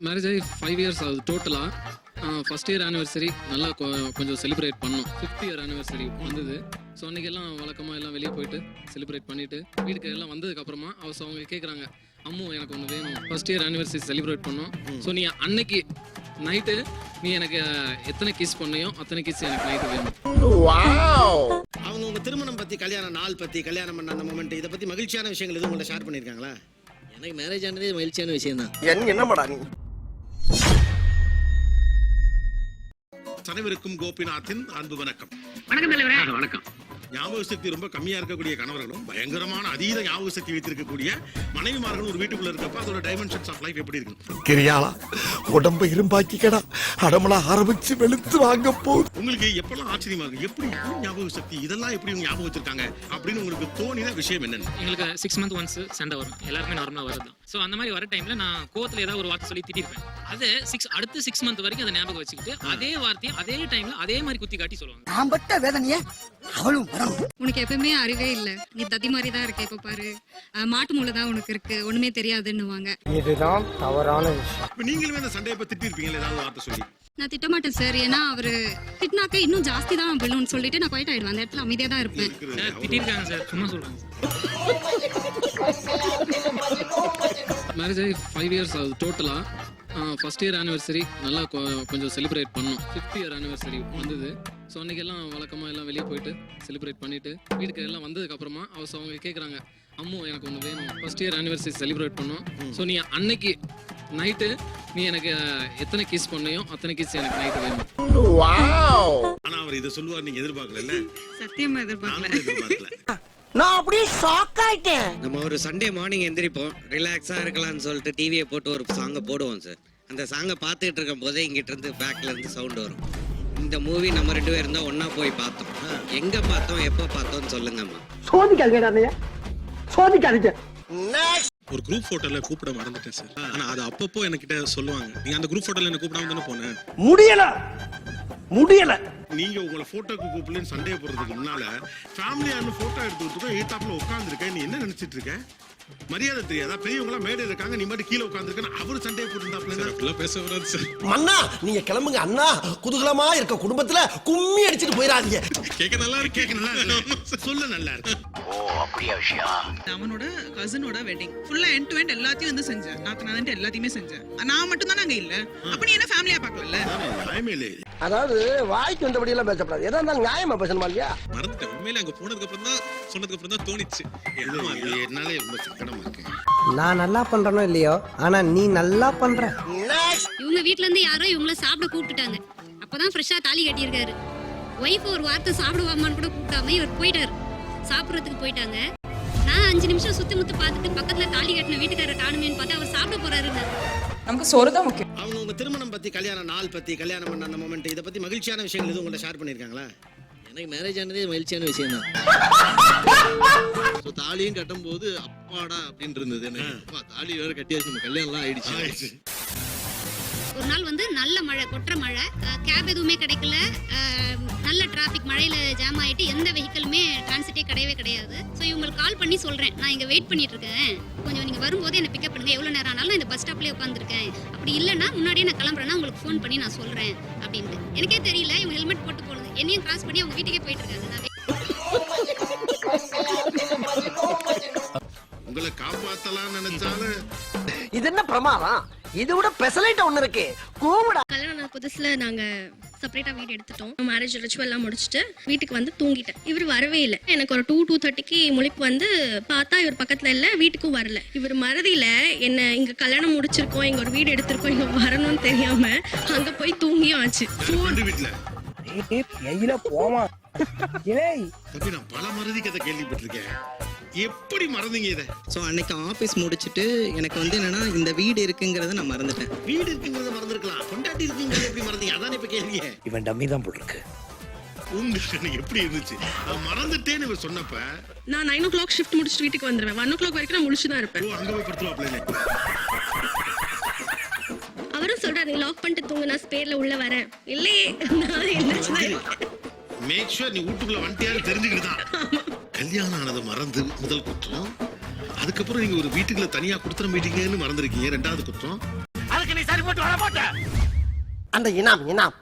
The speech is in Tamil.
மேரேஜ் ஆகி ஃபைவ் இயர்ஸ் ஆகுது டோட்டலாக ஃபஸ்ட் இயர் ஆனிவர்சரி நல்லா கொ- கொஞ்சம் செலிப்ரேட் பண்ணோம். ஃபிஃப்த் இயர் ஆனிவர்சரி வந்தது. ஸோ அன்றைக்கி எல்லாம் வழக்கமாக எல்லாம் வெளியே போயிட்டு செலிப்ரேட் பண்ணிவிட்டு வீட்டுக்கு எல்லாம் வந்ததுக்கப்புறமா அவ அவங்க கேட்குறாங்க அம்மு எனக்கு ஒன்று வேணும். ஃபஸ்ட் இயர் ஆனிவர்சரி செலிப்ரேட் பண்ணோம். ஸோ நீ அன்னைக்கு நைட்டு நீ எனக்கு எத்தனை கிஸ் பண்ணியோ அத்தனை கிஸ் எனக்கு நைட்டு வேணும். அவங்க உங்க திருமணம் பத்தி கல்யாண நாள் பத்தி கல்யாணம் பண்ண அந்த மொமெண்ட் இதை பத்தி மகிழ்ச்சியான விஷயங்கள் எதுவும் உங்கள்ட்ட ஷேர் பண்ணிருக்காங்களா எனக்கு மேரேஜ் ஆனதே மகிழ்ச்சியான விஷயம் தான் என் என்னமாடா அனைவருக்கும் கோபிநாத்தின் அன்பு வணக்கம். வணக்கம் தலைவரே. வணக்கம். ஞாபக சக்தி ரொம்ப கம்மியா இருக்கக்கூடிய கணவர்களும் பயங்கரமான அதீத ஞாபக சக்தி வைத்திருக்கக்கூடிய மனைவிமார்களும் ஒரு வீட்டுக்குள்ள இருக்கப்ப அதோட டைமென்ஷன்ஸ் ஆஃப் லைஃப் எப்படி இருக்கும் கிரியாளா உடம்ப இரும்பாக்கிக்கடா அடமலா ஆரம்பிச்சு வெளுத்து வாங்க போகுது உங்களுக்கு எப்பெல்லாம் ஆச்சரியமா இருக்கு? எப்படி இப்படி ஞாபக சக்தி? இதெல்லாம் எப்படி இவங்க ஞாபகம் வச்சிருக்காங்க? அப்படின்னு உங்களுக்கு தோணின விஷயம் என்னன்னு. எங்களுக்கு சிக்ஸ் மந்த் ஒன்ஸ் சண்டை வரும். எல்லாருமே நார்மலாக வருது தான் ஸோ அந்த மாதிரி வர டைம்ல நான் கோவத்தில் ஏதாவது ஒரு வார்த்தை சொல்லி திட்டிருப்பேன். அது சிக்ஸ் அடுத்த சிக்ஸ் மந்த் வரைக்கும் அதை ஞாபகம் வச்சுக்கிட்டு அதே வார்த்தையை அதே டைம்ல அதே மாதிரி குத்தி காட்டி சொல்லுவாங்க. நான் பட்ட வேதனைய அவளும் படம் உனக்கு எப்பவுமே அறிவே இல்ல. நீ தத்தி மாதிரி தான் இருக்க இப்ப பாரு. மாட்டு மூளை தான் உனக்கு இருக்கு. ஒண்ணுமே தெரியாதுன்னுவாங்க. இதுதான் தவறான விஷயம். இப்ப நீங்களுமே அந்த சண்டையை பத்தி திட்டிருப்பீங்களா ஏதாவது வார்த்தை சொல்லி. நான் திட்டமாட்டேன் சார் ஏன்னா அவரு திட்டினாக்க இன்னும் ஜாஸ்தி தான் விழுன்னு சொல்லிட்டு நான் குவைட் ஆயிடுவேன். அந்த இடத்துல அமைதியா தான் இருப்பேன். திட்டிருக்காங்க சார். சும்மா சொல்றாங்க சார். மேரேஜ் ஆகி ஃபைவ் இயர்ஸ் ஆகுது டோட்டலாக ஃபஸ்ட் இயர் ஆனிவர்சரி நல்லா கொஞ்சம் செலிப்ரேட் பண்ணோம். ஃபிஃப்த் இயர் ஆனிவர்சரி வந்தது. ஸோ அன்றைக்கி எல்லாம் வழக்கமாக எல்லாம் வெளியே போயிட்டு செலிப்ரேட் பண்ணிவிட்டு வீட்டுக்கு எல்லாம் வந்ததுக்கப்புறமா அவ அவங்க கேட்குறாங்க அம்மு எனக்கு ஒன்று வேணும். ஃபஸ்ட் இயர் ஆனிவர்சரி செலிப்ரேட் பண்ணோம். ஸோ நீ அன்னைக்கு நைட்டு நீ எனக்கு எத்தனை கிஸ் பண்ணியோ அத்தனை கிஸ் எனக்கு நைட்டு வேணும். ஆனா அவர் இதை சொல்லுவார் நீங்க எதிர்பார்க்கல சத்தியமா எதிர்பார்க்கல. எதிர்பார்க்கல. நான் அப்படியே ஷாக் ஆயிட்டேன். நம்ம ஒரு சண்டே மார்னிங் எந்திரிப்போம் ரிலாக்ஸாக இருக்கலாம்னு சொல்லிட்டு டிவியை போட்டு ஒரு சாங்கை போடுவோம் சார் அந்த சாங்கை பார்த்துட்டு இருக்கும் போதே இங்கிட்ட இருந்து பேக்ல இருந்து சவுண்ட் வரும். இந்த மூவி நம்ம ரெண்டு பேரும் தான் ஒண்ணா போய் பார்த்தோம். எங்க பார்த்தோம் எப்போ பார்த்தோம்னு சொல்லுங்கம்மா. சோதிக்காதீங்க அண்ணையா சோதிக்காதீங்க. ஒரு குரூப் போட்டோல கூப்பிட மறந்துட்டேன் சார் ஆனா அது அப்பப்போ என்கிட்ட சொல்லுவாங்க. நீங்க அந்த குரூப் போட்டோல என்ன கூப்பிடாம தானே போனேன் முடியல. முடியல. நீங்க உங்களை போட்டோக்கு கூப்பிடலன்னு சண்டையை போடுறதுக்கு முன்னால ஃபேமிலியான்னு போட்டோ எடுத்து விட்டுட்டு எய்தாப்புல உட்காந்துருக்க நீ என்ன நினைச்சிட்டு இருக்க? மரியாதை தெரியாதா? பெரியவங்க மேடை இருக்காங்க நீ மட்டும் கீழே உட்காந்துருக்க அவரு சண்டையை போட்டுருந்தாப்புல அப்படிலாம் பேச வராது சார். மன்னா நீங்க கிளம்புங்க. அண்ணா குதூகலமா இருக்க குடும்பத்துல கும்மி அடிச்சிட்டு போயிடாதீங்க. கேட்க நல்லா இருக்கு. கேட்க நல்லா இருக்கு. சொல்ல நல்லா இருக்கு. அவனோட கசினோட வெட்டிங் ஃபுல்லா எண்ட் டு எண்ட் எல்லாத்தையும் வந்து செஞ்சேன். நாத்தனாதான் எல்லாத்தையுமே செஞ்சேன். நான் மட்டும் தான் அங்க இல்ல. அப்ப நீ என்ன ஃபேமிலியா பார்க்கல இல்லை அதாவது வாய்க்கு வந்தபடி எல்லாம் பேசக்கூடாது எதா இருந்தாலும் நியாயமா பேசணுமா இல்லையா? மறந்துட்டேன். உண்மையில அங்க போனதுக்கு அப்புறம் தான் சொன்னதுக்கு அப்புறம் தான் தோணிச்சு என்னாலே இருக்கு. நான் நல்லா பண்றனோ இல்லையோ? ஆனா நீ நல்லா பண்ற. இவங்க வீட்ல இருந்து யாரோ இவங்கள சாப்பிட கூப்பிட்டுட்டாங்க. அப்பதான் ஃப்ரெஷ்ஷா தாலி கட்டியிருக்காரு. ஒய்ஃப் ஒரு வார்த்தை சாப்பிடுவாமான்னு கூட கூப்பிட்டாம இவர் போயிட்டாரு. சாப்பிடுறதுக்கு போயிட்டாங்க. நான் அஞ்சு நிமிஷம் சுத்தி முத்து பார்த்துட்டு பக்கத்துல தாலி கட்டின வீட்டுக்காரர் காணுமேன்னு பார்த்தா அவர் சாப்பிட போறாருன்னு நமக்கு சோறு தான் முக்கியம். அவங்க உங்க திருமணம் பத்தி கல்யாண நாள் பத்தி கல்யாணம் பண்ண அந்த மொமெண்ட் இதை பத்தி மகிழ்ச்சியான விஷயங்கள் எதுவும் உங்கள்ட்ட ஷேர் பண்ணிருக்காங்களா எனக்கு மேரேஜ் ஆனதே மகிழ்ச்சியான விஷயம் தான் ஸோ தாலியும் கட்டும்போது அப்பாடா அப்படின்னு இருந்தது. எனக்கு தாலி வேற கட்டியாச்சு நம்ம கல்யாணம்லாம் ஆயிடுச்சு. ஒரு நாள் வந்து நல்ல மழை கொட்டுற மழை. கேப் எதுவுமே கிடைக்கல. நல்ல டிராஃபிக் மழையில ஜாம் ஆயிட்டு எந்த வெஹிக்கிளுமே டிரான்சிட்டே கிடையவே கிடையாது. ஸோ இவங்களுக்கு கால் பண்ணி சொல்றேன். நான் இங்க வெயிட் பண்ணிட்டு இருக்கேன் கொஞ்சம் நீங்க வரும்போது என்ன பிக்கப் பண்ணுங்க. எவ்வளவு நேரம் ஆனாலும் நான் இந்த பஸ் ஸ்டாப்லயே உட்காந்துருக்கேன் அப்படி இல்லைன்னா முன்னாடியே நான் கிளம்புறேன்னா உங்களுக்கு ஃபோன் பண்ணி நான் சொல்றேன் அப்படின்ட்டு. எனக்கே தெரியல இவங்க ஹெல்மெட் போட்டு போனது. என்னையும் கிராஸ் பண்ணி அவங்க வீட்டுக்கே போயிட்டு இருக்காங்க நான் உங்களை காப்பாத்தலாம் நினைச்சாலும் இது என்ன பிரமாதம் இது விட பெசலைட் ஒண்ணு இருக்கு கூவிடா கல்யாணம் புதுசுல நாங்க செப்பரேட்டா வீடு எடுத்துட்டோம் மேரேஜ் ரிச்சுவல் எல்லாம் முடிச்சுட்டு வீட்டுக்கு வந்து தூங்கிட்டேன் இவர் வரவே இல்லை எனக்கு ஒரு டூ டூ தேர்ட்டிக்கு முழிப்பு வந்து பார்த்தா இவர் பக்கத்துல இல்ல வீட்டுக்கும் வரல இவர் மறதியில என்ன இங்க கல்யாணம் முடிச்சிருக்கோம் இங்க ஒரு வீடு எடுத்திருக்கோம் இங்க வரணும்னு தெரியாம அங்க போய் தூங்கியும் ஆச்சு வீட்டுல போமா நான் பல மறதி கதை கேள்விப்பட்டிருக்கேன் எப்படி மறந்தீங்க இதை? ஸோ அன்னைக்கு ஆஃபீஸ் முடிச்சுட்டு எனக்கு வந்து என்னன்னா இந்த வீடு இருக்குங்கிறத நான் மறந்துட்டேன். வீடு இருக்குங்கிறத மறந்துருக்கலாம். கொண்டாட்டி இருக்குங்கிறத எப்படி மறந்தீங்க? அதான் இப்ப கேள்வியே. இவன் டம்மி தான் போட்டிருக்கு. உங்களுக்கு எப்படி இருந்துச்சு? நான் மறந்துட்டேன்னு இவர் சொன்னப்ப நான் நைன் ஓ கிளாக் ஷிஃப்ட் முடிச்சுட்டு வீட்டுக்கு வந்துருவேன். ஒன் ஓ கிளாக் வரைக்கும் நான் முடிச்சு தான் இருப்பேன். ஓ அங்க போய் படுத்துவாப்ல அவரும் சொல்றாரு நீ லாக் பண்ணிட்டு தூங்க நான் ஸ்பேர்ல உள்ள வரேன். இல்லையே நான் என்ன மேக் ஷூர் நீ வீட்டுக்குள்ள வந்துட்டியான்னு தெரிஞ்சுக்கிட்டு தான். கல்யாணம் ஆனதை மறந்து முதல் குற்றம். அதுக்கப்புறம் நீங்க ஒரு வீட்டுக்குள்ள தனியா கொடுத்துட மீட்டிங்கன்னு மறந்துருக்கீங்க ரெண்டாவது குற்றம். அதுக்கு நீ சரி சரிப்பட்டு வர மாட்டேன் அந்த இனாம் இனாம்?